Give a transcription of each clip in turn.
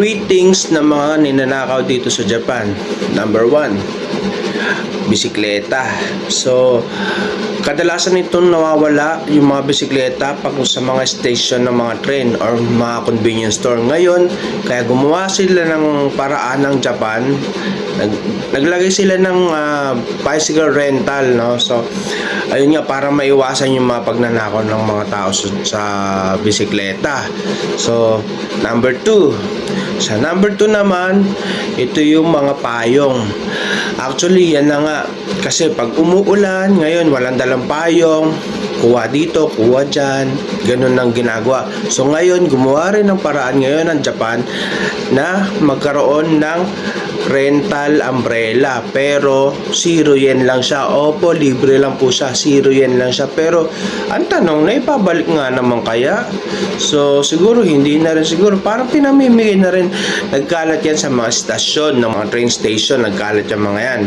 Three things na mga ninanakaw dito sa Japan. Number one, bisikleta. So, kadalasan itong nawawala yung mga bisikleta pag sa mga station ng mga train or mga convenience store. Ngayon, kaya gumawa sila ng paraan ng Japan, nag, naglagay sila ng ah, bicycle rental, no? So, ayun nga, para maiwasan yung mga pagnanakaw ng mga tao sa, sa bisikleta. So, number two, sa number 2 naman, ito yung mga payong. Actually, yan na nga. Kasi pag umuulan, ngayon walang dalang payong, kuha dito, kuha dyan, ganun ang ginagawa. So ngayon, gumawa rin ng paraan ngayon ng Japan na magkaroon ng rental umbrella. Pero, zero yen lang siya. Opo, libre lang po siya. Zero yen lang siya. Pero, ang tanong, naipabalik nga naman kaya? So, siguro hindi na rin siguro. Parang pinamimigay na rin. Nagkalat yan sa mga stasyon, ng mga train station. Nagkalat yung mga yan.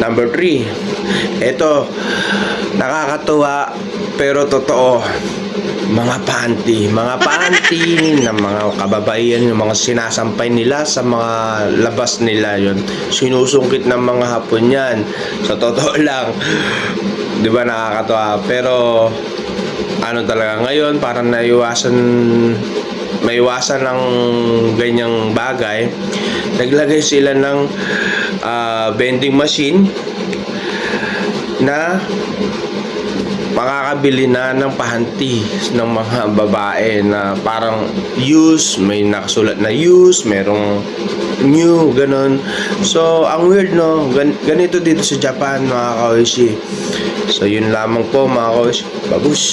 Number 3. Ito, nakakatuwa pero totoo. Mga panty. Mga panty ng mga kababaihan, yung mga sinasampay nila sa mga labas nila yon Sinusungkit ng mga hapon yan. Sa totoo lang. Di ba nakakatuwa? Pero ano talaga ngayon parang naiwasan maiwasan ng ganyang bagay naglagay sila ng ah, vending machine na makakabili na ng pahanti ng mga babae na parang use, may nakasulat na use, merong new, ganun. So, ang weird, no? Gan- ganito dito sa Japan, mga kawishi. So, yun lamang po, mga kawishi. Babush!